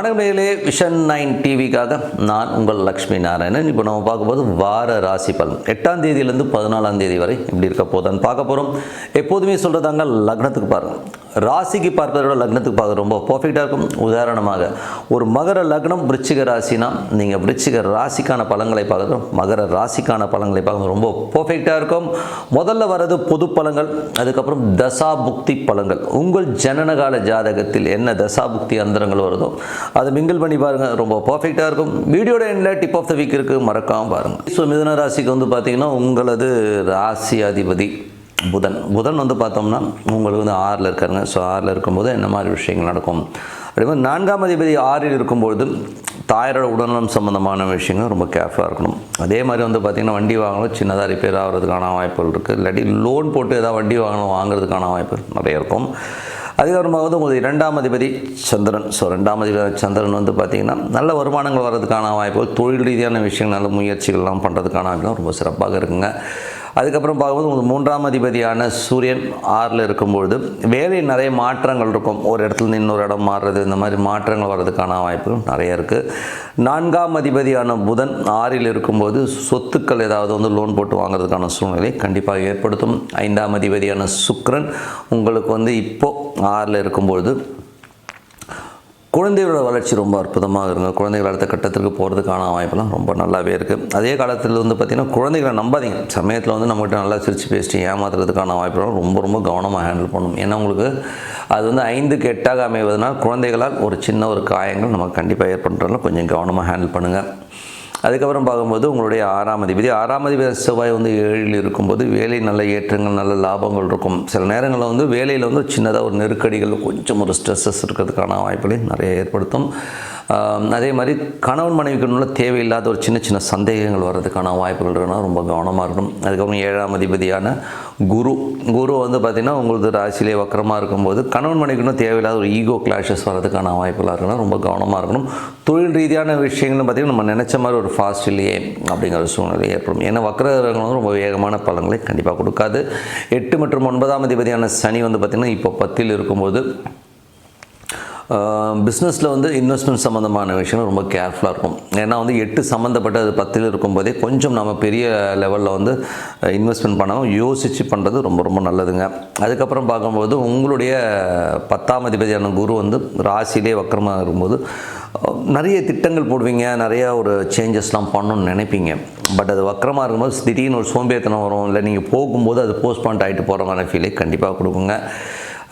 வணக்கம் vision nine டிவிக்காக நான் உங்கள் லக்ஷ்மி நாராயணன். இப்போ நம்ம பார்க்கும்போது வார ராசி பலன். எட்டாம் தேதியிலேருந்து பதினாலாம் தேதி வரை இப்படி இருக்க போதான்னு பார்க்க போகிறோம் எப்போதுமே சொல்கிறதாங்க லக்னத்துக்கு பாருங்கள் ராசிக்கு பார்ப்பதை விட லக்னத்துக்கு பார்க்க ரொம்ப பர்ஃபெக்டாக இருக்கும். உதாரணமாக ஒரு மகர லக்னம் விருச்சிக ராசினா நீங்கள் விருச்சிக ராசிக்கான பழங்களை பார்க்குறோம் மகர ராசிக்கான பழங்களை பார்க்குறது ரொம்ப பர்ஃபெக்டாக இருக்கும். முதல்ல வர்றது பொது பழங்கள் அதுக்கப்புறம் தசா புக்தி உங்கள் ஜனனகால ஜாதகத்தில் என்ன தசா புக்தி அந்தரங்கள் வருதோ அதை மிங்கிள் பண்ணி பாருங்கள் ரொம்ப பர்ஃபெக்டாக இருக்கும். வீடியோட எண்டில் டிப் ஆஃப் த வீக் இருக்குது மறக்காமல் பாருங்கள் ஸோ மிதன ராசிக்கு வந்து பார்த்தீங்கன்னா உங்களது ராசி அதிபதி புதன். புதன் வந்து பார்த்தோம்னா உங்களுக்கு வந்து ஆறில் இருக்காருங்க. ஸோ ஆறில் இருக்கும்போது என்ன மாதிரி விஷயங்கள் நடக்கும்? அதே மாதிரி நான்காம் அதிபதி ஆறில் இருக்கும்பொழுது தாயாரோட உடல்நலம் சம்மந்தமான விஷயங்கள் ரொம்ப கேர்ஃபுல்லாக இருக்கணும். அதே மாதிரி வந்து பார்த்திங்கன்னா வண்டி வாங்கணும் சின்னதாக ரிப்பேர் ஆகிறதுக்கான வாய்ப்புகள் இருக்குது இல்லாட்டி லோன் போட்டு ஏதாவது வண்டி வாங்கணும் வாங்குறதுக்கான வாய்ப்பு நிறைய இருக்கும். அதுக்கப்புறமாக வந்து உங்களுக்கு இரண்டாம் அதிபதி சந்திரன். ஸோ ரெண்டாம் அதிபதி சந்திரன் வந்து பார்த்திங்கன்னா நல்ல வருமானங்கள் வர்றதுக்கான வாய்ப்புகள் தொழில் ரீதியான விஷயங்கள் நல்ல முயற்சிகள்லாம் பண்ணுறதுக்கான வாய்ப்புகள் ரொம்ப சிறப்பாக இருக்குங்க. அதுக்கப்புறம் பார்க்கும்போது உங்களுக்கு மூன்றாம் அதிபதியான சூரியன் ஆறில் இருக்கும்பொழுது வேலையில் நிறைய மாற்றங்கள் இருக்கும். ஒரு இடத்துல இன்னொரு இடம் மாறுறது இந்த மாதிரி மாற்றங்கள் வர்றதுக்கான வாய்ப்புகள் நிறைய இருக்குது நான்காம் அதிபதியான புதன் ஆறில் இருக்கும்போது சொத்துக்கள் ஏதாவது வந்து லோன் போட்டு வாங்குறதுக்கான சூழ்நிலை கண்டிப்பாக ஏற்படுத்தும். ஐந்தாம் அதிபதியான சுக்ரன் உங்களுக்கு வந்து இப்போது ஆறில் இருக்கும்பொழுது குழந்தைகளோட வளர்ச்சி ரொம்ப அற்புதமாக இருக்கும் குழந்தைகள் அடுத்த கட்டத்திற்கு போகிறதுக்கான வாய்ப்பெல்லாம் ரொம்ப நல்லாவே இருக்குது அதே காலத்தில் வந்து பார்த்திங்கன்னா குழந்தைகளை நம்பாதீங்க. சமயத்தில் வந்து நம்மகிட்ட நல்லா சிரித்து பேசிட்டு ஏமாத்துறதுக்கான வாய்ப்புகளும் ரொம்ப ரொம்ப கவனமாக ஹேண்டில் பண்ணணும். ஏன்னா உங்களுக்கு அது வந்து ஐந்துக்கு எட்டாக அமைவதனால் குழந்தைகளால் ஒரு சின்ன ஒரு காயங்கள் நமக்கு கண்டிப்பாக ஏற்படுறதுனால கொஞ்சம் கவனமாக ஹேண்டில் பண்ணுங்கள் அதுக்கப்புறம் பார்க்கும்போது உங்களுடைய ஆறாம் அதிபதி. ஆறாம் அதிபதி செவ்வாய் வந்து ஏழில் இருக்கும்போது வேலை நல்ல ஏற்றங்கள் நல்ல லாபங்கள் இருக்கும். சில நேரங்களில் வந்து வேலையில் வந்து சின்னதாக ஒரு நெருக்கடிகள் கொஞ்சம் ஒரு ஸ்ட்ரெஸ்ஸஸ் இருக்கிறதுக்கான வாய்ப்புகளை நிறைய ஏற்படுத்தும். அதே மாதிரி கணவன் மனைவிக்குள்ள தேவையில்லாத ஒரு சின்ன சின்ன சந்தேகங்கள் வர்றதுக்கான வாய்ப்புகள் இருக்குன்னா ரொம்ப கவனமாக இருக்கணும். அதுக்கப்புறம் ஏழாம் அதிபதியான குரு. குரு வந்து பார்த்திங்கன்னா உங்களுக்கு ராசியிலே வக்கரமாக இருக்கும்போது கணவன் மனைவிக்குன்னு தேவையில்லாத ஒரு ஈகோ கிளாஷஸ் வர்றதுக்கான வாய்ப்புகளாக இருக்குன்னா ரொம்ப கவனமாக இருக்கணும். தொழில் ரீதியான விஷயங்கள்னு பார்த்திங்கன்னா நம்ம நினச்ச மாதிரி ஒரு ஃபாஸ்ட் இல்லையே அப்படிங்கிற ஒரு சூழ்நிலை ஏற்படும். ஏன்னா வக்கரங்கள் வந்து ரொம்ப வேகமான பலன்களை கண்டிப்பாக கொடுக்காது. எட்டு மற்றும் ஒன்பதாம் அதிபதியான சனி வந்து பார்த்திங்கன்னா இப்போ பத்தில் இருக்கும்போது பிஸ்னஸில் வந்து இன்வெஸ்ட்மெண்ட் சம்மந்தமான விஷயம் ரொம்ப கேர்ஃபுல்லாக இருக்கும். ஏன்னா வந்து எட்டு சம்மந்தப்பட்ட அது பத்தில் இருக்கும்போதே கொஞ்சம் நம்ம பெரிய லெவலில் வந்து இன்வெஸ்ட்மெண்ட் பண்ணாமல் யோசித்து பண்ணுறது ரொம்ப ரொம்ப நல்லதுங்க. அதுக்கப்புறம் பார்க்கும்போது உங்களுடைய பத்தாம் அதிபதியான குரு வந்து ராசியிலே வக்கரமாக இருக்கும்போது நிறைய திட்டங்கள் போடுவீங்க நிறையா ஒரு சேஞ்சஸ்லாம் பண்ணணும்னு நினைப்பீங்க. பட் அது வக்கரமாக இருக்கும்போது திடீர்னு ஒரு சோம்பேத்தனம் வரும் இல்லை நீங்கள் போகும்போது அது போஸ்ட்பாண்ட் ஆகிட்டு போகிற மாதிரி ஃபீலே கண்டிப்பாக கொடுக்குங்க.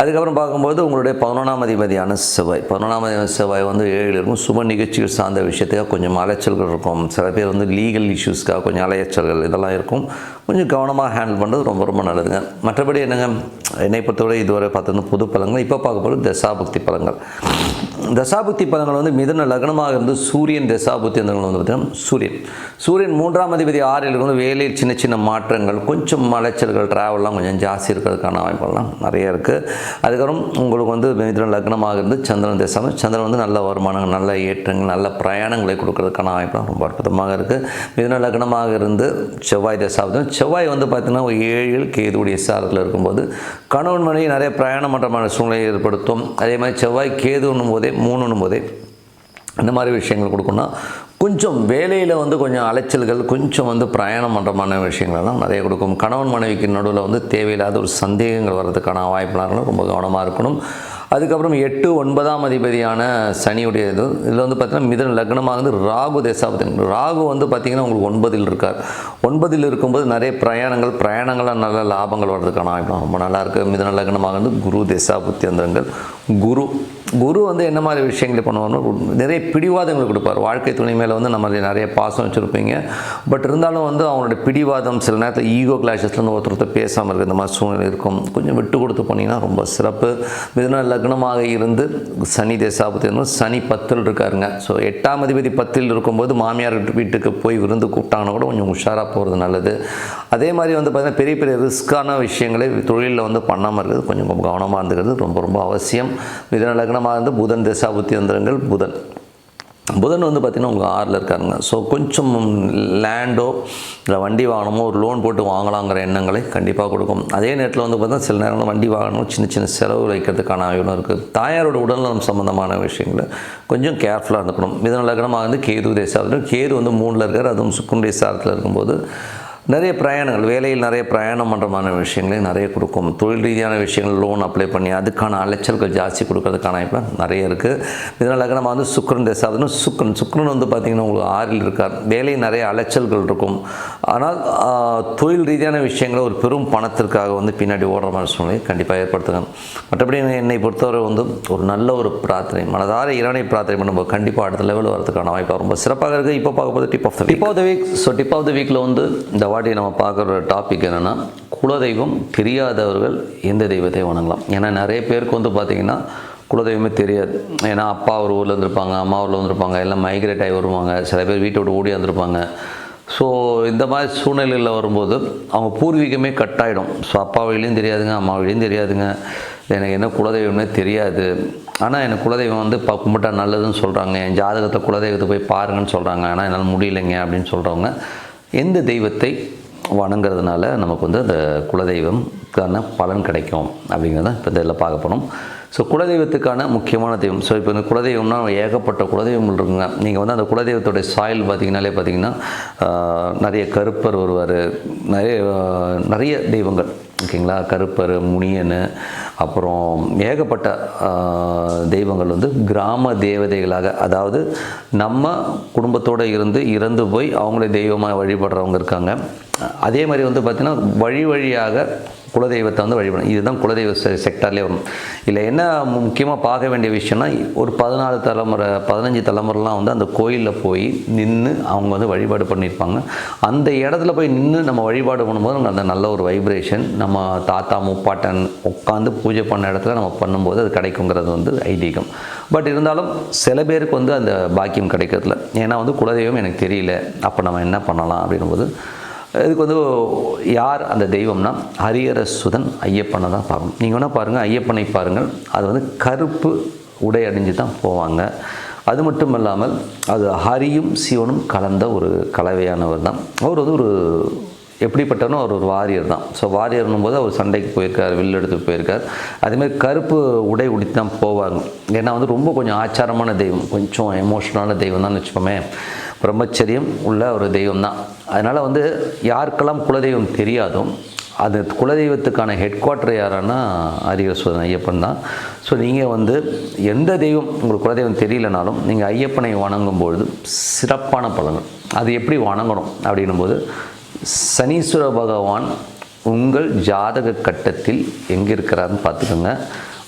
அதுக்கப்புறம் பார்க்கும்போது உங்களுடைய பதினொன்றாம் அதிபதியான செவ்வாய். பதினொன்றாம் அதிபதி செவ்வாய் வந்து ஏழில் இருக்கும். சுப நிகழ்ச்சிகள் சார்ந்த விஷயத்துக்காக கொஞ்சம் அலைச்சல்கள் இருக்கும். சில பேர் வந்து லீகல் இஷ்யூஸ்க்காக கொஞ்சம் அலைச்சல்கள் இதெல்லாம் இருக்கும். கொஞ்சம் கவனமாக ஹேண்டில் பண்ணுறது ரொம்ப ரொம்ப நல்லதுங்க. மற்றபடி என்னங்க என்னை பொறுத்தவரை இதுவரை பார்த்தது புது பழங்கள் இப்போ பார்க்க போகிறது தசாபக்தி பழங்கள். தசாபுக்தி பலன்கள் வந்து மிதன லக்னமாக இருந்து சூரியன் தசாபுக்தி வந்து பார்த்தீங்கன்னா சூரியன். சூரியன் மூன்றாம் அதிபதி ஆறில் வந்து வேலையில் சின்ன சின்ன மாற்றங்கள் கொஞ்சம் அலைச்சல்கள் ட்ராவல்லாம் கொஞ்சம் ஜாஸ்தி இருக்கிறதுக்கான வாய்ப்புகள்லாம் நிறைய இருக்குது அதுக்கப்புறம் உங்களுக்கு வந்து மிதன லக்னமாக இருந்து சந்திரன் தசம் சந்திரன் வந்து நல்ல வருமானங்கள் நல்ல ஏற்றங்கள் நல்ல பிரயாணங்களை கொடுக்கறதுக்கான வாய்ப்புலாம் ரொம்ப அற்புதமாக இருக்குது மிதன லக்னமாக இருந்து செவ்வாய் தசாபதி செவ்வாய் வந்து பார்த்திங்கன்னா ஒரு ஏழில் கேதுவுடைய சாரத்தில் இருக்கும்போது கணவன் மனைவி நிறைய பிரயாணம் பண்ணுறமான சூழ்நிலையை ஏற்படுத்தும். அதே மாதிரி செவ்வாய் கேதுன்னும் போதே மூணுன்னும் போதே இந்த மாதிரி விஷயங்கள் கொடுக்கணும் கொஞ்சம் வேலையில் வந்து கொஞ்சம் அலைச்சல்கள் கொஞ்சம் வந்து பிரயாணம் பண்ணுறமான விஷயங்கள்லாம் நிறைய கொடுக்கும். கணவன் மனைவிக்கு நடுவில் வந்து தேவையில்லாத ஒரு சந்தேகங்கள் வர்றதுக்கான வாய்ப்புலாம் ரொம்ப கவனமாக இருக்கணும். அதுக்கப்புறம் எட்டு ஒன்பதாம் அதிபதியான சனியுடைய இது இதில் வந்து பார்த்திங்கன்னா மிதன லக்னமாக ராகு தேசாபதி ராகு வந்து பார்த்திங்கன்னா உங்களுக்கு ஒன்பதில் இருக்கார். ஒன்பதில் இருக்கும்போது நிறைய பிரயாணங்கள் பிரயாணங்களாக நல்ல லாபங்கள் வர்றதுக்கான ஆகிடும் ரொம்ப நல்லாயிருக்கு மிதன லக்னமாக வந்து குரு தேசாபுத்தி அந்தங்கள் குரு குரு வந்து என்ன மாதிரி விஷயங்களை பண்ணுவார்னா நிறைய பிடிவாதங்கள் கொடுப்பார். வாழ்க்கை துணை மேலே வந்து நம்ம நிறைய பாசம் வச்சுருப்பீங்க. பட் இருந்தாலும் வந்து அவங்களுடைய பிடிவாதம் சில நேரத்தில் ஈகோ கிளாஷஸ்லேருந்து ஒருத்தர் பேசாமல் இருக்க இந்த மாதிரி சூழ்நிலை இருக்கும். கொஞ்சம் விட்டு கொடுத்து போனீங்கன்னா ரொம்ப சிறப்பு. மிதுன லக்னமாக இருந்து சனி தேசாபத்தி சனி பத்தில் இருக்காருங்க. ஸோ எட்டாம் அதிபதி பத்தில் இருக்கும்போது மாமியார் வீட்டுக்கு போய் விருந்து கூப்பிட்டாங்கன்னா கூட கொஞ்சம் உஷாராக போகிறது நல்லது. அதே மாதிரி வந்து பார்த்திங்கன்னா பெரிய பெரிய ரிஸ்க்கான விஷயங்களை தொழிலில் வந்து பண்ணாமல் இருக்கிறது கொஞ்சம் கவனமாக இருந்துக்கிறது ரொம்ப ரொம்ப அவசியம். மிதுன லக்னமாக இருந்து புதன் தசாபுத்தி யந்திரங்கள் புதன். புதன் வந்து பார்த்திங்கன்னா உங்கள் ஆறில் இருக்காருங்க. ஸோ கொஞ்சம் லேண்டோ இல்லை வண்டி வாகனமோ ஒரு லோன் போட்டு வாங்கலாங்கிற எண்ணங்களை கண்டிப்பாக கொடுக்கும். அதே நேரத்தில் வந்து பார்த்திங்கன்னா சில நேரங்களில் வண்டி வாங்கணும் சின்ன சின்ன செலவு வைக்கிறதுக்கான ஆயுளும் இருக்குது தாயாரோட உடல்நலம் சம்மந்தமான விஷயங்களை கொஞ்சம் கேர்ஃபுல்லாக இருந்துக்கணும். மிதன லக்னமாக வந்து கேது தேசாவில் கேது வந்து மூணில் இருக்கார். அதுவும் சுக்குண்டே சாரத்தில் இருக்கும்போது நிறைய பிரயாணங்கள் வேலையில் நிறைய பிரயாணம் பண்ணுறமான விஷயங்களையும் நிறைய கொடுக்கும். தொழில் ரீதியான விஷயங்கள் லோன் அப்ளை பண்ணி அதுக்கான அலைச்சல்கள் ஜாஸ்தி கொடுக்கறதுக்கான இப்போ நிறைய இருக்குது இதனால் நம்ம வந்து சுக்கரன் தேசாதுன்னு சுக்கரன். சுக்கரன் வந்து பார்த்திங்கன்னா உங்களுக்கு ஆறில் இருக்கார். வேலையில் நிறைய அலைச்சல்கள் இருக்கும். ஆனால் தொழில் ரீதியான விஷயங்களை ஒரு பெரும் பணத்திற்காக வந்து பின்னாடி ஓடுற மாதிரி சூழ்நிலை கண்டிப்பாக ஏற்படுத்துகிறாங்க மற்றபடி என்னை பொறுத்தவரை வந்து ஒரு நல்ல ஒரு பிரார்த்தனை மனதார இறைவனை பிரார்த்தனை பண்ணும்போது கண்டிப்பாக அடுத்த லெவல் வரதுக்கான வாய்ப்பு ரொம்ப சிறப்பாக இருக்குது இப்போ பார்க்க போது tip of the tip of the week so tip of the வீக்கில் வந்து இந்த வாட்டி நம்ம பார்க்குற டாபிக் என்னென்னா குலதெய்வம் தெரியாதவர்கள் எந்த தெய்வத்தை வணங்கலாம்? ஏன்னா நிறைய பேருக்கு வந்து பார்த்திங்கன்னா குலதெய்வமே தெரியாது. ஏன்னா அப்பா ஒரு ஊரில் இருந்திருப்பாங்க அம்மா ஊரில் வந்திருப்பாங்க எல்லாம் மைக்ரேட் ஆகி வருவாங்க. சில பேர் வீட்டை விட்டு ஓடி வந்திருப்பாங்க. ஸோ இந்த மாதிரி சூழ்நிலையில் வரும்போது அவங்க பூர்வீகமே கட்டாயிடும். ஸோ அப்பா வழியிலையும் தெரியாதுங்க அம்மா வழியிலையும் தெரியாதுங்க. எனக்கு என்ன குலதெய்வம்னே தெரியாது. ஆனால் எனக்கு குலதெய்வம் வந்து ப கும்பிட்டா நல்லதுன்னு சொல்கிறாங்க என் ஜாதகத்தை குலதெய்வத்தை போய் பாருங்கன்னு சொல்கிறாங்க ஆனால் என்னால் முடியலைங்க அப்படின்னு சொல்கிறவங்க எந்த தெய்வத்தை வணங்குறதுனால நமக்கு வந்து அந்த குலதெய்வம்க்கான பலன் கிடைக்கும் அப்படிங்கிறத இப்போ இதில் பார்க்க போகிறோம் ஸோ குலதெய்வத்துக்கான முக்கியமான தெய்வம். ஸோ இப்போ இந்த குலதெய்வம்னா ஏகப்பட்ட குலதெய்வங்கள் இருக்குங்க. நீங்கள் வந்து அந்த குலதெய்வத்தோடைய சாயல் பார்த்திங்கனாலே பார்த்தீங்கன்னா நிறைய கருப்பர் வருவார். நிறைய நிறைய தெய்வங்கள். ஓகேங்களா? கருப்பர் முனியன் அப்புறம் ஏகப்பட்ட தெய்வங்கள் வந்து கிராம தேவதைகளாக அதாவது நம்ம குடும்பத்தோடு இருந்து இறந்து போய் அவங்களே தெய்வமாக வழிபடுறவங்க இருக்காங்க. அதே மாதிரி வந்து பார்த்திங்கன்னா வழி வழியாக குலதெய்வத்தை வந்து வழிபடும் இதுதான் குலதெய்வ செ- செக்டார்லேயே வரும். இல்லை என்ன முக்கியமாக பார்க்க வேண்டிய விஷயம்னா ஒரு பதினாலு தலைமுறை பதினஞ்சு தலைமுறைலாம் வந்து அந்த கோயிலில் போய் நின்று அவங்க வந்து வழிபாடு பண்ணியிருப்பாங்க. அந்த இடத்துல போய் நின்று நம்ம வழிபாடு பண்ணும்போது நமக்கு அந்த நல்ல ஒரு வைப்ரேஷன் நம்ம தாத்தா முப்பாட்டன் உட்காந்து பூஜை பண்ண இடத்துல நம்ம பண்ணும்போது அது கிடைக்குங்கிறது வந்து ஐதீகம். பட் இருந்தாலும் சில பேருக்கு வந்து அந்த பாக்கியம் கிடைக்கிறதுல ஏன்னா வந்து குலதெய்வம் எனக்கு தெரியல. அப்போ நம்ம என்ன பண்ணலாம் அப்படின்னும்போது இதுக்கு வந்து யார் அந்த தெய்வம்னா ஹரிஹர சுதன் ஐயப்பனை தான் பார்க்கணும். நீங்கள் வேணால் பாருங்கள் ஐயப்பனை பாருங்கள். அது வந்து கருப்பு உடை அணிஞ்சு தான் போவாங்க. அது மட்டும் இல்லாமல் அது ஹரியும் சிவனும் கலந்த ஒரு கலவையானவர் தான். அவர் வந்து ஒரு எப்படிப்பட்டவனோ அவர் ஒரு வாரியர் தான். ஸோ வாரியர்னும் போது அவர் சண்டைக்கு போயிருக்கார் வில்லு எடுத்து போயிருக்கார். அதேமாதிரி கருப்பு உடை உடுத்தி தான் போவாங்க. ஏன்னா வந்து ரொம்ப கொஞ்சம் ஆச்சாரமான தெய்வம் கொஞ்சம் எமோஷனலான தெய்வம் தான் வச்சுப்போமே பிரம்மச்சரியம் உள்ள ஒரு தெய்வம் தான் அதனால் வந்து யாருக்கெல்லாம் குலதெய்வம் தெரியாதோ அது குலதெய்வத்துக்கான ஹெட் குவார்ட்டர் யாரானா அரியஸ்வரன் ஐயப்பன் தான். ஸோ நீங்கள் வந்து எந்த தெய்வம் உங்களுக்கு குலதெய்வம் தெரியலனாலும் நீங்கள் ஐயப்பனை வணங்கும் பொழுது சிறப்பான பலன்கள். அது எப்படி வணங்கணும் அப்படின்னும்போது சனீஸ்வர பகவான் உங்கள் ஜாதக கட்டத்தில் எங்கே இருக்கிறாருன்னு பார்த்துக்கோங்க.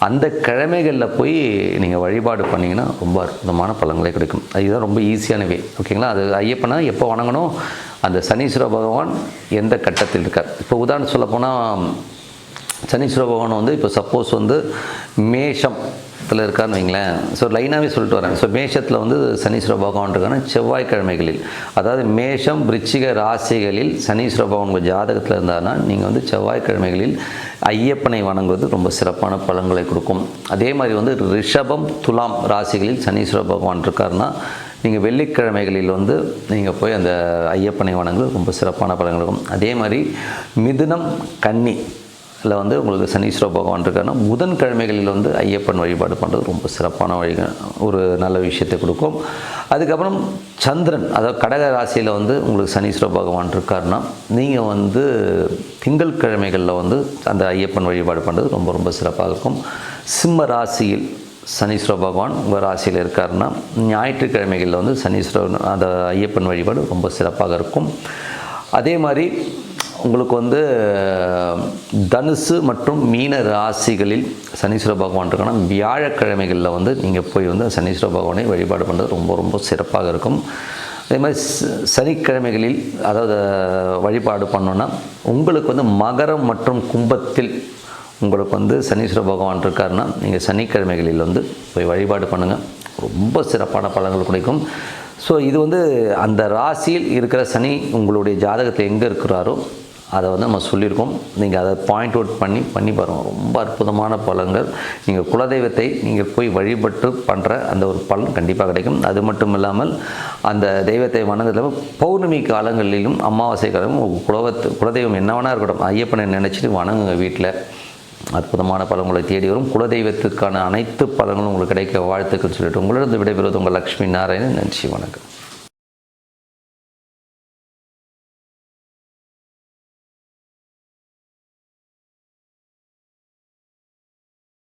அந்த கிழமைகளில் போய் நீங்கள் வழிபாடு பண்ணிங்கன்னா ரொம்ப அற்புதமான பழங்களை கிடைக்கும். அதுதான் ரொம்ப ஈஸியான வே ஓகேங்களா? அது ஐயப்பனா எப்போ வணங்கணும் அந்த சனீஸ்வர பகவான் எந்த கட்டத்தில் இருக்கார். இப்போ உதாரணம் சொல்லப்போனால் சனீஸ்வர பகவான் வந்து இப்போ சப்போஸ் வந்து மேஷம் மேஷத்தில் இருக்காருன்னு வைங்களேன். ஸோ லைனாகவே சொல்லிட்டு வரேன் ஸோ மேஷத்தில் வந்து சனீஸ்வர பகவான் இருக்கான செவ்வாய்க்கிழமைகளில் அதாவது மேஷம் விருச்சிக ராசிகளில் சனீஸ்வர பகவான் உங்கள் ஜாதகத்தில் இருந்தாருன்னா நீங்கள் வந்து செவ்வாய்க்கிழமைகளில் ஐயப்பனை வணங்குவது ரொம்ப சிறப்பான பலன்களை கொடுக்கும். அதே மாதிரி வந்து ரிஷபம் துலாம் ராசிகளில் சனீஸ்வர பகவான் இருக்காருன்னா நீங்கள் வெள்ளிக்கிழமைகளில் வந்து நீங்கள் போய் அந்த ஐயப்பனை வணங்குவது ரொம்ப சிறப்பான பலன்கள் இருக்கும் அதே மாதிரி மிதுனம் கன்னி இல்லை வந்து உங்களுக்கு சனீஸ்வர பகவான் இருக்காருன்னா புதன்கிழமைகளில் வந்து ஐயப்பன் வழிபாடு பண்ணுறது ரொம்ப சிறப்பான வழி ஒரு நல்ல விஷயத்தை கொடுக்கும். அதுக்கப்புறம் சந்திரன் அதாவது கடக ராசியில் வந்து உங்களுக்கு சனீஸ்வர பகவான் இருக்காருன்னா நீங்கள் வந்து திங்கள் கிழமைகளில் வந்து அந்த ஐயப்பன் வழிபாடு பண்ணுறது ரொம்ப ரொம்ப சிறப்பாக இருக்கும். சிம்ம ராசியில் சனீஸ்வர பகவான் உங்கள் ராசியில் இருக்காருன்னா ஞாயிற்றுக்கிழமைகளில் வந்து சனீஸ்வரன் அந்த ஐயப்பன் வழிபாடு ரொம்ப சிறப்பாக இருக்கும். அதே மாதிரி உங்களுக்கு வந்து தனுசு மற்றும் மீன ராசிகளில் சனீஸ்வர பகவான் இருக்கணும் வியாழக்கிழமைகளில் வந்து நீங்கள் போய் வந்து சனீஸ்வர பகவானை வழிபாடு பண்ணுறது ரொம்ப ரொம்ப சிறப்பாக இருக்கும். அதே மாதிரி ச- சனிக்கிழமைகளில் அதாவது வழிபாடு பண்ணோன்னா உங்களுக்கு வந்து மகரம் மற்றும் கும்பத்தில் உங்களுக்கு வந்து சனீஸ்வர பகவான் இருக்காருன்னா நீங்கள் சனிக்கிழமைகளில் வந்து போய் வழிபாடு பண்ணுங்கள் ரொம்ப சிறப்பான பலன்கள் கிடைக்கும். ஸோ இது வந்து அந்த ராசியில் இருக்கிற சனி உங்களுடைய ஜாதகத்தில் எங்கே இருக்கிறாரோ அதை வந்து நம்ம சொல்லியிருக்கோம். நீங்கள் அதை பாயிண்ட் அவுட் பண்ணி பண்ணி பாருங்கள் ரொம்ப அற்புதமான பலன்கள். நீங்கள் குலதெய்வத்தை நீங்கள் போய் வழிபட்டு பண்ணுற அந்த ஒரு பலன் கண்டிப்பாக கிடைக்கும். அது மட்டும் இல்லாமல் அந்த தெய்வத்தை வணங்குறதுல பௌர்ணமி காலங்களிலும் அமாவாசை காலமும் குலவத்து குலதெய்வம் என்ன வேணா இருக்கட்டும். ஐயப்பனை நினச்சிட்டு வணங்குங்க வீட்டில் அற்புதமான பலன்களை தேடி வரும். குலதெய்வத்துக்கான அனைத்து பலங்களும் உங்களுக்கு கிடைக்க வாழ்த்துக்கள் சொல்லிட்டு உங்களிடம் விடைபெறுவது உங்கள் லக்ஷ்மி நாராயணன். நன்றி வணக்கம்.